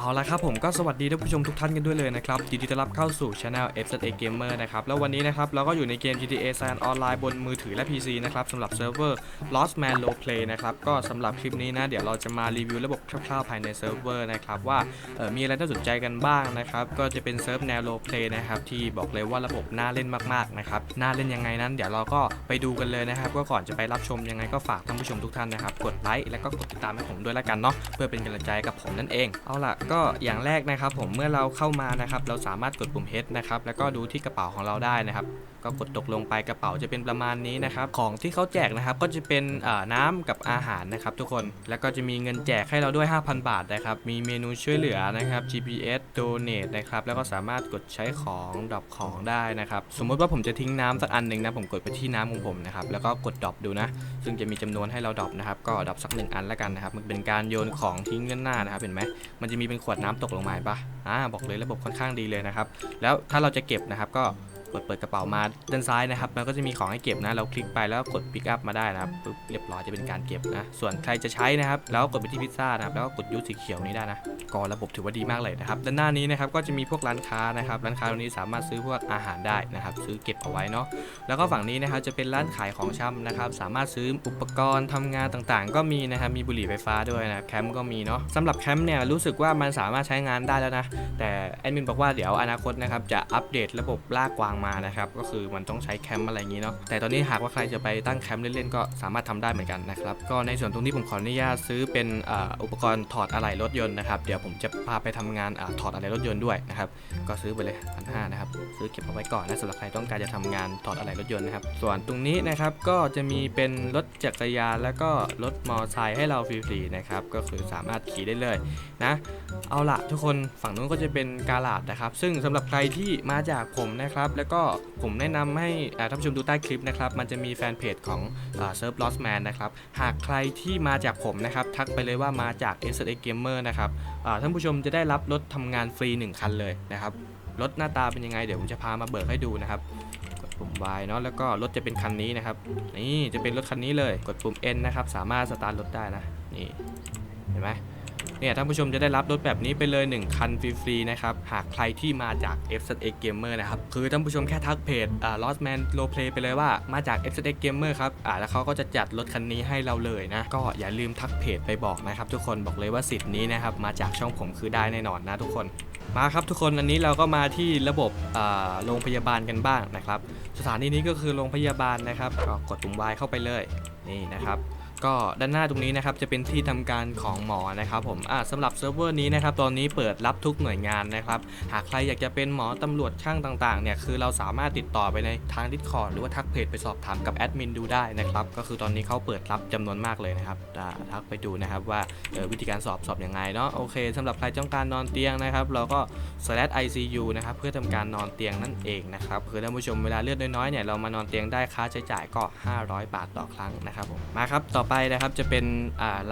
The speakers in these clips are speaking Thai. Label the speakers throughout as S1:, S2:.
S1: เอาละครับผมก็สวัสดีท่านผู้ชมทุกท่านกันด้วยเลยนะครับยินดีต้อนรับเข้าสู่ Channel FZA Gamer นะครับ แล้ววันนี้นะครับเราก็อยู่ในเกม GTA San ออนไลน์บนมือถือและ PC นะครับสำหรับเซิร์ฟเวอร์ Lost Man Low Play นะครับ ก็สำหรับคลิปนี้นะ เดี๋ยวเราจะมารีวิวระบบคร่าวๆภายในเซิร์ฟเวอร์นะครับว่ามีอะไรน่าสนใจกันบ้างนะครับ ก็จะเป็นเซิร์ฟแนว Low Play นะครับที่บอกเลยว่าระบบน่าเล่นมากๆนะครับน่าเล่นยังไงนั้น เดี๋ยวเราก็ไปดูกันเลยนะครับก็ก่อนจะไปรับชมยังไงก็ฝากท่านผู้ชมทุกท่านนะครับกดไลค์แล้วก็กดติดตามให้ผมด้วยละกันเนาะเพื่อเป็นกำลังใจกับผมนั่นเองเอาล่ะก็อย่างแรกนะครับผมเมื่อเราเข้ามานะครับเราสามารถกดปุ่ม H นะครับแล้วก็ดูที่กระเป๋าของเราได้นะครับก็กดตกลงไปกระเป๋าจะเป็นประมาณนี้นะครับของที่เขาแจกนะครับก็จะเป็นน้ำกับอาหารนะครับทุกคนแล้วก็จะมีเงินแจกให้เราด้วย 5,000 บาทนะครับมีเมนูช่วยเหลือนะครับ GPS Donate นะครับแล้วก็สามารถกดใช้ของดรอปของได้นะครับสมมติว่าผมจะทิ้งน้ำสักอันหนึ่งนะผมกดไปที่น้ำของผมนะครับแล้วก็กดดรอปดูนะซึ่งจะมีจำนวนให้เราดรอปนะครับก็ดรอปสักหนึ่งอันแล้วกันนะครับมันเป็นการโยนของทิ้งเงินหน้านะครับเห็นไหมมันจะมีเป็นขวดน้ำตกลงมาปะอ่าบอกเลยระบบค่อนข้างดีเลยนะครับแล้วถ้าเราจะเก็บนะครับก็ กดเปิดกระเป๋ามาด้านซ้ายนะครับแล้วก็จะมีของให้เก็บนะ เราคลิกไปแล้วกด pick up มาได้นะครับปุ๊บเรียบร้อยจะเป็นการเก็บนะ ส่วนใครจะใช้นะครับแล้วกดไปที่พิซซ่านะครับแล้วก็กดยูสีเขียวนี้ได้นะก็ระบบถือว่าดีมากเลยนะครับด้านหน้านี้นะครับก็จะมีพวกร้านค้านะครับร้านค้าตรงนี้สามารถซื้อพวกอาหารได้นะครับซื้อเก็บเอาไว้เนาะแล้วก็ฝั่งนี้นะครับจะเป็นร้านขายของชำนะครับสามารถซื้ออุปกรณ์ทำงานต่างๆ ก็มีนะครับมีบุหรี่ไฟฟ้าด้วยนะแคมป์ก็มีเนาะสำหรับแคมป์เนี่ยรู้สึกว่ามันสามารถใช้งานได้แล้วนะแต่แอดมินบอกว่าเดี๋ยวอนาคตนะครับจะอัปเดตระบบลากกวางมานะครับ ก็คือมันต้องใช้แคมป์อะไรอย่างนี้เนาะ แต่ตอนนี้หากว่าใครจะไปตั้งแคมป์เล่นๆก็สามารถทำได้เหมือนกันนะครับ ก็ในส่วนตรงนี้ผมขออนุญาตซื้อเป็นอ,อุปกรณ์ถอดอะไหล่รถยนต์นะครับ เดี๋ยวผมจะพาไปทำงานอถอดอะไหล่รถยนต์ด้วยนะครับ ก็ซื้อไปเลยพันห้านะครับ ซื้อเก็บเอาไว้ก่อนนะสำหรับใครต้องการจะทำงานถอดอะไหล่รถยนต์นะครับ ส่วนตรงนี้นะครับก็จะมีเป็นรถจักรยานแล้วก็รถมอเตอร์ไซค์ให้เราฟรีๆนะครับ ก็คือสามารถขี่ได้เลยนะ เอาละทุกคนฝั่งนู้นก็จะเป็นกาลาดนะครับ ซึ่งสำหรับใครที่มาจากผมนะครับแล้วก็ผมแนะนำให้ท่านผู้ชมดูใต้คลิปนะครับ มันจะมีแฟนเพจของเซิร์ฟลอสแมนนะครับ หากใครที่มาจากผมนะครับ ทักไปเลยว่ามาจาก s a Gamer นะครับท่านผู้ชมจะได้รับรถทำงานฟรี 1 คันเลยนะครับ รถหน้าตาเป็นยังไง เดี๋ยวผมจะพามาเบิกให้ดูนะครับกดปุ่ม Y เนาะแล้วก็รถจะเป็นคันนี้นะครับ นี่จะเป็นรถคันนี้เลยกดปุ่ม N นะครับ สามารถสตาร์ทรถได้นะ นี่ เห็นไหม เนี่ยท่านผู้ชมจะได้รับรถแบบนี้ไปเลย 1 คันฟรีๆนะครับ หากใครที่มาจาก f z x Gamer นะครับ คือท่านผู้ชมแค่ทักเพจอ่า Lost Man Low Play ไปเลยว่ามาจาก f z x Gamer ครับอ่าแล้วเขาก็จะจัดรถคันนี้ให้เราเลยนะ ก็อย่าลืมทักเพจไปบอกนะครับ ทุกคนบอกเลยว่าสิทธิ์นี้นะครับมาจากช่องผมคือได้แน่นอนนะทุกคนมาครับทุกคนอันนี้เราก็มาที่ระบบโรงพยาบาลกันบ้างนะครับ สถานีนี้ก็คือโรงพยาบาลนะครับก็กดปุ่ม Y เข้าไปเลยนี่นะครับ ก็ด้านหน้าตรงนี้นะครับจะเป็นที่ทำการของหมอนะครับผมอ่าสำหรับเซิร์ฟเวอร์นี้นะครับตอนนี้เปิดรับทุกหน่วยงานนะครับ หากใครอยากจะเป็นหมอตำรวจช่างต่างๆเนี่ยคือเราสามารถติดต่อไปในทาง Discord หรือว่าทักเพจไปสอบถามกับแอดมินดูได้นะครับก็คือตอนนี้เขาเปิดรับจำนวนมากเลยนะครับทักไปดูนะครับว่าวิธีการสอบสอบอยังไงเนาะโอเคสำหรับใครต้องการนอนเตียงนะครับ เราก็ slash ICU นะครับเพื่อทำการนอนเตียงนั่นเองนะครับคือท่านผู้ชมเวลาเลือดน้อยๆเนี่ยเรามานอนเตียงได้ค่าใช้จ่ายก็ 500 บาทต่อครั้งนะครับผมมาครับต่อไปนะครับจะเป็น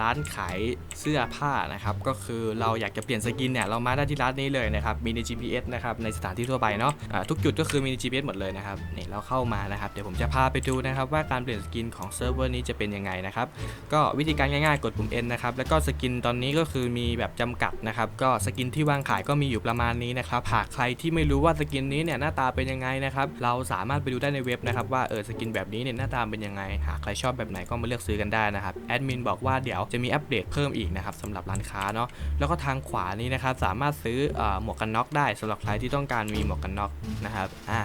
S1: ร้านขายเสื้อผ้านะครับก็คือเราอยากจะเปลี่ยนสกินเนี่ยเรามาได้ที่ร้านนี้เลยนะครับมีใน GPS นะครับในสถานที่ทั่วไปเนาะอ่าทุกจุดก็คือมีใน GPS หมดเลยนะครับนี่เราเข้ามานะครับเดี๋ยวผมจะพาไปดูนะครับว่าการเปลี่ยนสกินของเซิร์ฟเวอร์นี้จะเป็นยังไงนะครับก็วิธีการง่ายๆ กดปุ่ม N นะครับแล้วก็สกินตอนนี้ก็คือมีแบบจำกัดนะครับก็สกินที่วางขายก็มีอยู่ประมาณนี้นะครับหากใครที่ไม่รู้ว่าสกินนี้เนี่ยหน้าตาเป็นยังไงนะครับเราสามารถไปดูได้ในเว็บนะครับว่าเออสกินแบบนี้เนี่ยหน้าตาเป็นยังไงหากใครชอบแบบไหนก็มาเลือกซื้อกันได้นะครับแอดมินบอกว่าเดี๋ยวจะมีอัปเดตเพิ่มอีกนะครับสำหรับร้านค้าเนาะแล้วก็ทางขวานี้นะครับสามารถซื้ออหมวกกันน็อกได้สำหรับใครที่ต้องการมีหมวกกันน็อกนะครับอ่า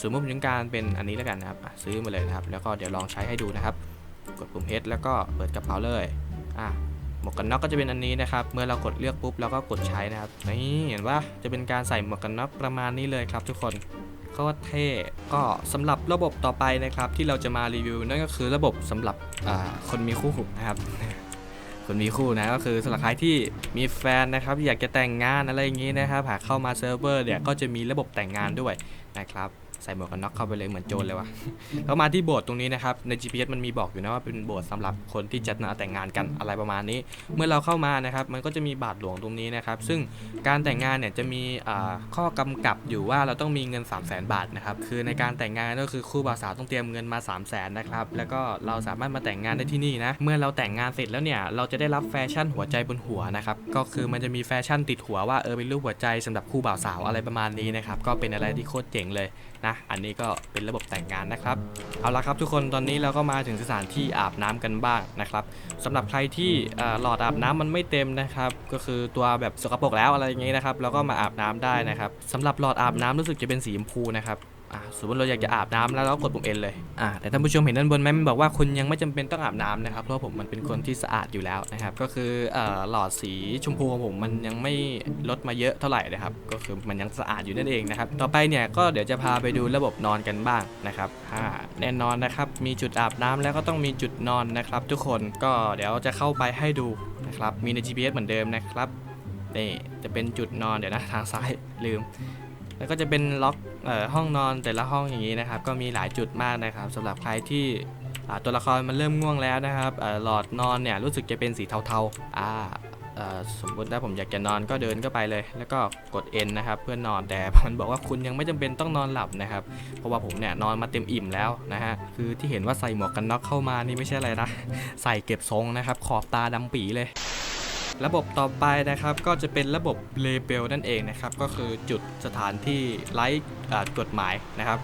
S1: สมมติผมต้องการเป็นอันนี้แล้วกันนะครับอะซื้อมาเลยนะครับ แล้วก็เดี๋ยวลองใช้ให้ดูนะครับ กดปุ่ม H แล้วก็เปิดกระเป๋าเลยอะหมวกกันน็อกก็จะเป็นอันนี้นะครับ เมื่อเรากดเลือกปุ๊บเราก็กดใช้นะครับนี่เห็นว่าจะเป็นการใส่หมวกกันน็อกประมาณนี้เลยครับทุกคน โคตรเท่ก็สำหรับระบบต่อไปนะครับที่เราจะมารีวิวนั่นก็คือระบบสำหรับคนมีคู่นะครับคนมีคู่นะก็คือสำหรับใครที่มีแฟนนะครับ อยากจะแต่งงานอะไรอย่างนี้นะครับหากเข้ามาเซิร์ฟเวอร์เนี่ยก็จะมีระบบแต่งงานด้วยนะครับ ใส่หมวกกันน็อกเข้าไปเลยเหมือนโจรเลยวะเข้ามาที่โบสถ์ตรงนี้นะครับ ใน GPS มันมีบอกอยู่นะว่าเป็นโบสถ์สำหรับคนที่จะมาแต่งงานกันอะไรประมาณนี้ เมื่อเราเข้ามานะครับ มันก็จะมีบาทหลวงตรงนี้นะครับ ซึ่งการแต่งงานเนี่ยจะมีข้อกำกับอยู่ว่าเราต้องมีเงิน 3 0 0 0 0 0บาทนะครับ คือในการแต่งงานก็คือคู่บ่าวสาวต้องเตรียมเงินมา 3 0 0 0 0นนะครับ แล้วก็เราสามารถมาแต่งงานได้ที่นี่นะ เมื่อเราแต่งงานเสร็จแล้วเนี่ย เราจะได้รับแฟชั่นหัวใจบนหัวนะครับ ก็คือมันจะมีแฟชั่นติดหัวว่าเออเป็นรูปหัวใจสำหรับคู่บ่าวสาวอะไรประมาณนี้นะครับ ก็เป็นอะไรที่โคตรเจ๋งเลยนะ อันนี้ก็เป็นระบบแต่งงานนะครับ เอาละครับทุกคนตอนนี้เราก็มาถึงสถานที่อาบน้ำกันบ้างนะครับสำหรับใครที่หลอดอาบน้ำมันไม่เต็มนะครับ ก็คือตัวแบบสกปรกแล้วอะไรอย่างงี้นะครับเราก็มาอาบน้ำได้นะครับสำหรับหลอดอาบน้ำรู้สึกจะเป็นสีชมพูนะครับ อะสมมติเราอยากจะอาบน้ำแล้วเรากดปุ่มเอ็นเลยอะแต่ท่านผู้ชมเห็นด้านบนไหมมันบอกว่าคุณยังไม่จำเป็นต้องอาบน้ำนะครับเพราะผมมันเป็นคนที่สะอาดอยู่แล้วนะครับก็คือเอ่อหลอดสีชมพูของผมมันยังไม่ลดมาเยอะเท่าไหร่นะครับก็คือมันยังสะอาดอยู่นั่นเองนะครับต่อไปเนี่ยก็เดี๋ยวจะพาไปดูระบบนอนกันบ้างนะครับอ่าแน่นอนนะครับมีจุดอาบน้ำแล้วก็ต้องมีจุดนอนนะครับ ทุกคนก็เดี๋ยวจะเข้าไปให้ดูนะครับมีใน GPS เหมือนเดิมนะครับนี่จะเป็นจุดนอนเดี๋ยวนะทางซ้ายลืม แล้วก็จะเป็นล็อกออห้องนอนแต่ละห้องอย่างนี้นะครับ ก็มีหลายจุดมากนะครับสำหรับใครที่ตัวละครมันเริ่มง่วงแล้วนะครับหลอดนอนเนี่ยรู้สึกจะเป็นสีเทาๆอ่าสมมติถ้าผมอยากจะนอนก็เดินก็ไปเลย แล้วก็กด N นะครับเพื่อนนอนแต่มันบอกว่าคุณยังไม่จำเป็นต้องนอนหลับนะครับ เพราะว่าผมเนี่ยนอนมาเต็มอิ่มแล้วนะฮะคือที่เห็นว่าใส่หมวกกันน็อกเข้ามานี่ไม่ใช่อะไรนะใส่เก็บทรงนะครับขอบตาดำปีเลย ระบบต่อไปนะครับก็จะเป็นระบบเลเบลนั่นเองนะครับ ก็คือจุดสถานที่ไร้อ่ากฎหมายนะครับ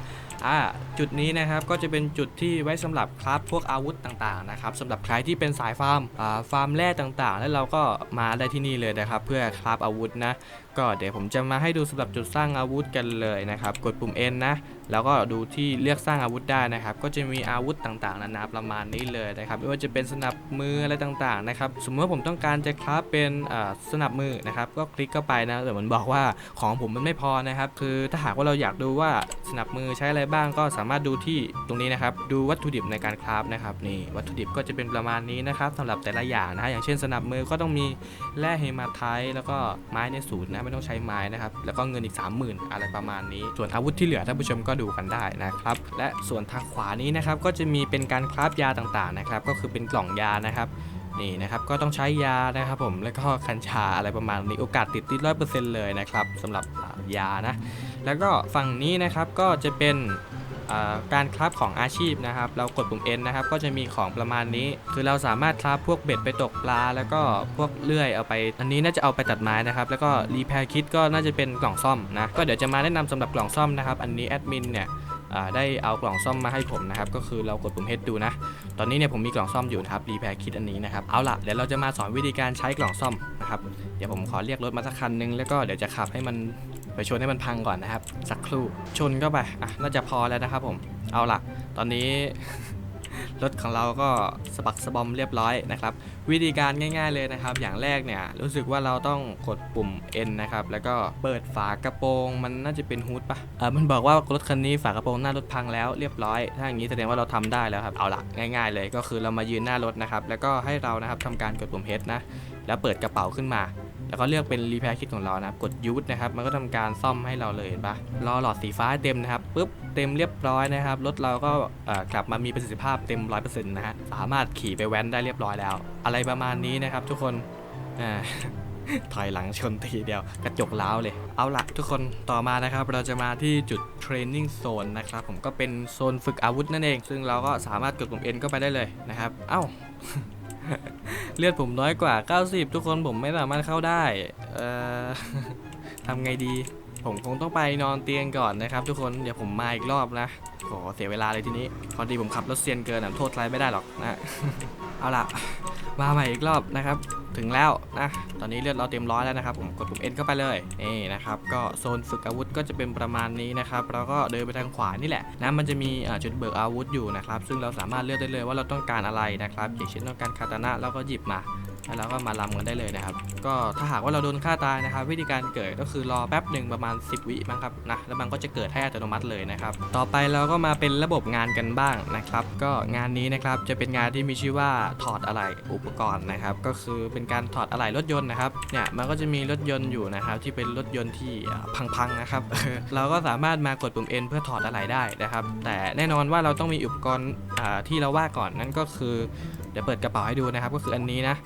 S1: อ่าจุดนี้นะครับก็จะเป็นจุดที่ไว้สำหรับคราฟพวกอาวุธต่างๆนะครับสำหรับใครที่เป็นสายฟาร์มฟาร์มแร่ต่างๆ แล้วเราก็มาได้ที่นี่เลยนะครับ เพื่อคราฟอาวุธนะก็เดี๋ยวผมจะมาให้ดูสำหรับจุดสร้างอาวุธกันเลยนะครับ กดปุ่ม N นะ แล้วก็ดูที่เลือกสร้างอาวุธได้นะครับ ก็จะมีอาวุธต่างๆ นานาประมาณนี้เลยนะครับ ไม่ว่าจะเป็นสนับมืออะไรต่างๆนะครับ สมมติว่าผมต้องการจะคราฟเป็นสนับมือนะครับ ก็คลิกเข้าไปนะ แต่มันบอกว่าของผมมันไม่พอนะครับ คือถ้าหากว่าเราอยากดูว่าสนับมือใช้อะไรบ้าง ก็สามารถดูที่ตรงนี้นะครับ ดูวัตถุดิบในการคราฟนะครับ นี่วัตถุดิบก็จะเป็นประมาณนี้นะครับสำหรับแต่ละอย่างนะ อย่างเช่นสนับมือก็ต้องมีแร่เฮมาไทแล้วก็ไม้ในศูนย์นะไม่ต้องใช้ไม้นะครับ แล้วก็เงินอีก 30,000 อะไรประมาณนี้ ส่วนอาวุธที่เหลือท่านผู้ชมก็ดูกันได้นะครับ และส่วนทางขวานี้นะครับก็จะมีเป็นการคราฟยาต่างๆนะครับ ก็คือเป็นกล่องยานะครับนี่นะครับก็ต้องใช้ยานะครับผมแล้วก็กัญชาอะไรประมาณนี้โอกาสติดติดร้อยเปอร์เซ็นต์เลยนะครับสำหรับยานะแล้วก็ฝั่งนี้นะครับก็จะเป็น การคราฟของอาชีพนะครับ เรากดปุ่ม N นะครับ ก็จะมีของประมาณนี้ คือเราสามารถคราฟพวกเบ็ดไปตกปลา แล้วก็พวกเลื่อยเอาไป อันนี้น่าจะเอาไปตัดไม้นะครับ แล้วก็รีแพร์คิดก็น่าจะเป็นกล่องซ่อมนะ ก็เดี๋ยวจะมาแนะนำสำหรับกล่องซ่อมนะครับ อันนี้แอดมินเนี่ยได้เอากล่องซ่อมมาให้ผมนะครับ ก็คือเรากดปุ่ม H ดูนะ ตอนนี้เนี่ยผมมีกล่องซ่อมอยู่นะครับรีแพร์คิดอันนี้นะครับ เอาละเดี๋ยวเราจะมาสอนวิธีการใช้กล่องซ่อมนะครับ เดี๋ยวผมขอเรียกรถมาสักคันนึงแล้วก็เดี๋ยวจะขับให้มัน ไปชนให้มันพังก่อนนะครับ สักครู่ชนเข้าไปอะน่าจะพอแล้วนะครับผมเอาล่ะ ตอนนี้ รถของเราก็สะบักสะบอมเรียบร้อยนะครับ วิธีการง่าย ๆเลยนะครับ อย่างแรกเนี่ยรู้สึกว่าเราต้องกดปุ่ม N นะครับแล้วก็เปิดฝากระโปรง มันน่าจะเป็นฮูดปะเออมันบอกว่ารถคันนี้ฝากระโปรงหน้ารถพังแล้วเรียบร้อย ถ้าอย่างนี้แสดงว่าเราทำได้แล้วครับเอาล่ะง่าย ๆ เลยก็คือเรามายืนหน้ารถนะครับแล้วก็ให้เรานะครับทำการกดปุ่ม H นะแล้วเปิดกระเป๋าขึ้นมา แล้วก็เลือกเป็นรีแพร์คิดของเรานะครับ กดยูทนะครับ มันก็ทำการซ่อมให้เราเลยเห็นปะรอหลอดสีฟ้าเต็มนะครับปุ๊บเต็มเรียบร้อยนะครับ รถเราก็กลับมามีประสิทธิภาพเต็ม 100%นะฮะ สามารถขี่ไปแว้นได้เรียบร้อยแล้ว อะไรประมาณนี้นะครับทุกคนอ่าถอยหลังชนทีเดียวกระจกล้าวเลย เอาละทุกคนต่อมานะครับเราจะมาที่จุดเทรนนิ่งโซนนะครับผมก็เป็นโซนฝึกอาวุธนั่นเอง ซึ่งเราก็สามารถกดปุ่ม N เข้าไปได้เลยนะครับ เอ้า เลือดผมน้อยกว่า 90 ทุกคนผมไม่สามารถเข้าได้ เอ่อทำไงดี ผมคงต้องไปนอนเตียงก่อนนะครับ ทุกคน เดี๋ยวผมมาอีกรอบนะ ขอเสียเวลาเลยทีนี้ พอดีผมขับรถเซียนเกินอะโทษใครไม่ได้หรอกนะ เอาล่ะมาใหม่อีกรอบนะครับ ถึงแล้วนะ ตอนนี้เลือดเราเต็มร้อยแล้วนะครับ ผมกดปุ่ม N เข้าไปเลยนี่นะครับ ก็โซนฝึกอาวุธก็จะเป็นประมาณนี้นะครับเราก็เดินไปทางขวานี่แหละนะมันจะมีจุดเบิกอาวุธอยู่นะครับ ซึ่งเราสามารถเลือกได้เลยว่าเราต้องการอะไรนะครับอย่างเช่นต้องการคาตานะเราก็หยิบมา แล้วก็มาลำกันได้เลยนะครับ ก็ถ้าหากว่าเราโดนฆ่าตายนะครับ วิธีการเกิดก็คือรอแป๊บหนึ่งประมาณ 10 วิมั้งครับนะแล้วมันก็จะเกิดให้อัตโนมัติเลยนะครับต่อไปเราก็มาเป็นระบบงานกันบ้างนะครับ ก็งานนี้นะครับจะเป็นงานที่มีชื่อว่าถอดอะไหล่อุปกรณ์นะครับ ก็คือเป็นการถอดอะไหล่รถยนต์นะครับเนี่ยมันก็จะมีรถยนต์อยู่นะครับ ที่เป็นรถยนต์ที่พังๆนะครับเราก็สามารถมากดปุ่ม N เพื่อถอดอะไหล่ได้นะครับ แต่แน่นอนว่าเราต้องมีอุปกรณ์ที่เราว่าก่อนนั่นก็คือเดี๋ยวเปิดกระเป๋าให้ดูนะครับ ก็คืออันนี้นะ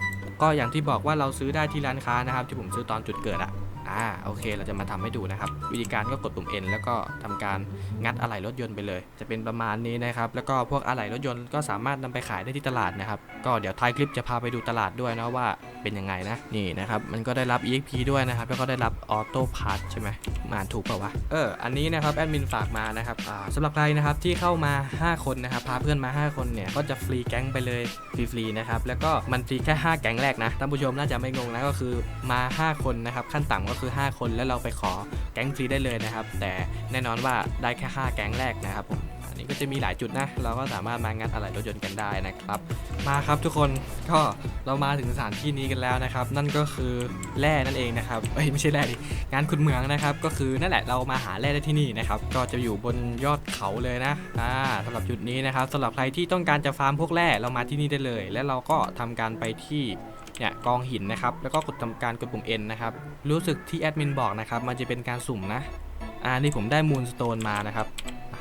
S1: ก็อย่างที่บอกว่าเราซื้อได้ที่ร้านค้านะครับ ที่ผมซื้อตอนจุดเกิดอะ อ่าโอเคเราจะมาทำให้ดูนะครับ วิธีการก็กดปุ่ม N แล้วก็ทำการงัดอะไหล่รถยนต์ไปเลย จะเป็นประมาณนี้นะครับ แล้วก็พวกอะไหล่รถยนต์ก็สามารถนำไปขายได้ที่ตลาดนะครับ ก็เดี๋ยวท้ายคลิปจะพาไปดูตลาดด้วยนะว่าเป็นยังไงนะนี่นะครับมันก็ได้รับ EXP ด้วยนะครับแล้วก็ได้รับออโต้พาร์ทใช่ไหมอ่านถูกเปล่าวะเอออันนี้นะครับแอดมินฝากมานะครับอ่าสำหรับใครนะครับที่เข้ามา 5 คนนะครับพาเพื่อนมา 5 คนเนี่ยก็จะฟรีแก๊งไปเลยฟรีๆนะครับแล้วก็มันฟรีแค่ 5 แก๊งแรกนะท่านผู้ชมน่าจะไม่งงนะก็คือมา 5 คนนะครับขั้นต่ำก็คือ 5 คนแล้วเราไปขอแก๊งฟรีได้เลยนะครับ แต่แน่นอนว่าได้แค่ 5 แก๊งแรกนะครับผมอันนี้ก็จะมีหลายจุดนะ เราก็สามารถมางัดอะไรรถยนต์กันได้นะครับ มาครับทุกคนก็เรามาถึงสถานที่นี้กันแล้วนะครับ นั่นก็คือแร่นั่นเองนะครับเอ้ยไม่ใช่แร่ดิงานขุดเหมืองนะครับ ก็คือนั่นแหละเรามาหาแร่ได้ที่นี่นะครับก็จะอยู่บนยอดเขาเลยนะอ่าสำหรับจุดนี้นะครับสำหรับใครที่ต้องการจะฟาร์มพวกแร่เรามาที่นี่ได้เลย และเราก็ทำการไปที่ เนี่ยกองหินนะครับ แล้วก็กดทำการกดปุ่ม N นะครับ รู้สึกที่แอดมินบอกนะครับ มันจะเป็นการสุ่มนะ อ่า นี่ผมได้มูลสโตนมานะครับ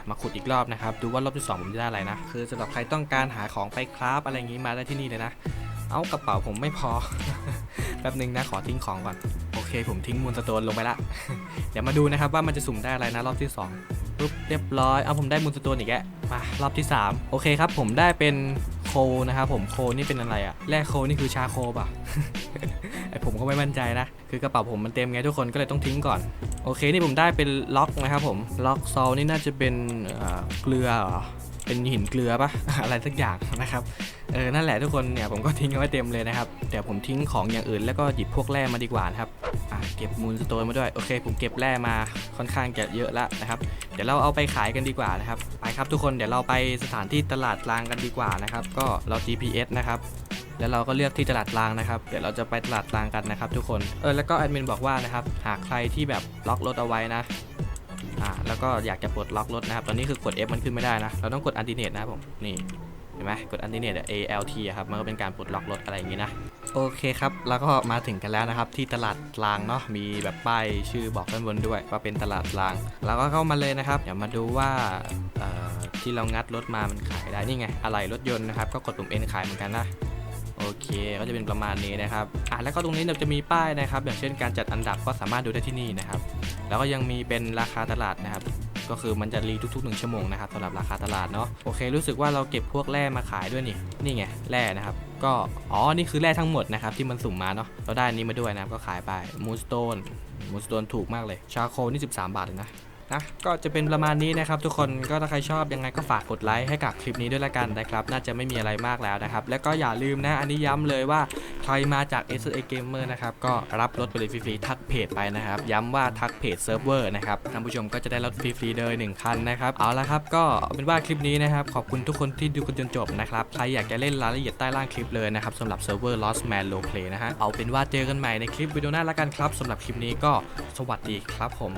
S1: มาขุดอีกรอบนะครับ ดูว่ารอบที่สองผมจะได้อะไรนะ คือสำหรับใครต้องการหาของไปคราฟอะไรอย่างนี้มาได้ที่นี่เลยนะ เอากระเป๋าผมไม่พอ แป๊บนึงนะ ขอทิ้งของก่อน โอเค ผมทิ้งมูลสโตนลงไปละ เดี๋ยวมาดูนะครับว่ามันจะสุ่มได้อะไรนะรอบที่สองปุ๊บเรียบร้อย เอาผมได้มูลสโตนอีกแล้วมารอบที่สามโอเคครับ ผมได้เป็น นะครับผมโคนี่เป็นอะไรอะแร่โคนี่คือชาโคป่ะไอผมก็ไม่มั่นใจนะ คือกระเป๋าผมมันเต็มไงทุกคนก็เลยต้องทิ้งก่อน โอเคนี่ผมได้เป็นล็อกนะครับผมล็อกซอลนี่น่าจะเป็นเกลือเป็นหินเกลือปะอะไรสักอย่างนะครับเออนั่นแหละทุกคนเนี่ยผมก็ทิ้งเอาไว้เต็มเลยนะครับเดี๋ยวผมทิ้งของอย่างอื่นแล้วก็หยิบพวกแร่มาดีกว่าครับ อะเก็บมูลสโตนมาด้วย โอเค ผมเก็บแร่มาค่อนข้างจะเยอะแล้วนะครับ เดี๋ยวเราเอาไปขายกันดีกว่านะครับ ไปครับทุกคน เดี๋ยวเราไปสถานที่ตลาดกลางกันดีกว่านะครับ ก็เรา GPS นะครับ แล้วเราก็เลือกที่ตลาดกลางนะครับ เดี๋ยวเราจะไปตลาดกลางกันนะครับ ทุกคน เออ แล้วก็แอดมินบอกว่านะครับ หากใครที่แบบล็อกรถเอาไว้นะ อ่า แล้วก็อยากจะปลดล็อกรถนะครับ ตอนนี้คือกด F มันขึ้นไม่ได้นะ เราต้องกดอันติเนตนะครับผม นี่ เห็นไหมกดอันติเนต A L T อะครับมันก็เป็นการปลดล็อกรถอะไรอย่างงี้นะโอเคครับ แล้วก็มาถึงกันแล้วนะครับ ที่ตลาดกลางเนาะมีแบบป้ายชื่อบอกด้านบนด้วย ว่าเป็นตลาดกลาง แล้วก็เข้ามาเลยนะครับเดี๋ยวมาดูว่าที่เรางัดรถมามันขายได้นี่ไงอะไรรถยนต์นะครับก็กดปุ่ม N ขายเหมือนกันนะโอเคก็จะเป็นประมาณนี้นะครับอะแล้วก็ตรงนี้เราจะมีป้ายนะครับ อย่างเช่นการจัดอันดับก็สามารถดูได้ที่นี่นะครับ แล้วก็ยังมีเป็นราคาตลาดนะครับ ก็คือมันจะรีทุกๆหนึ่งชั่วโมงนะครับสำหรับราคาตลาดเนาะโอเค รู้สึกว่าเราเก็บพวกแร่มาขายด้วยนี่นี่ไงแร่นะครับก็อ๋อนี่คือแร่ทั้งหมดนะครับที่มันสุ่มมาเนาะเราได้อันนี้มาด้วยนะครับก็ขายไปมูสโตนมูสโตนถูกมากเลยชาโคนี่13 บาทเลยนะ นะก็จะเป็นประมาณนี้นะครับ ทุกคนก็ถ้าใครชอบยังไงก็ฝากกดไลค์ให้กับคลิปนี้ด้วยละกันนะครับ น่าจะไม่มีอะไรมากแล้วนะครับ แล้วก็อย่าลืมนะ อันนี้ย้ำเลยว่าใครมาจาก s a Gamer นะครับ ก็รับรถไปเลยฟรีๆทักเพจไปนะครับ ย้ำว่าทักเพจเซิร์ฟเวอร์นะครับท่านผู้ชมก็จะได้รถฟรีๆเลยหนึ่งคันนะครับเอาละครับก็เอาเป็นว่าคลิปนี้นะครับขอบคุณทุกคนที่ดูกันจนจบนะครับใครอยากจะเล่นรายละเอียดใต้ล่างคลิปเลยนะครับสำหรับเซิร์ฟเวอร์ Lost Man Low Play นะฮะเอาเป็นว่าเจอกันใหม่ในคลิปวิดีโอหน้าละกันครับสำหรับคลิปนี้ก็สวัสดีครับผม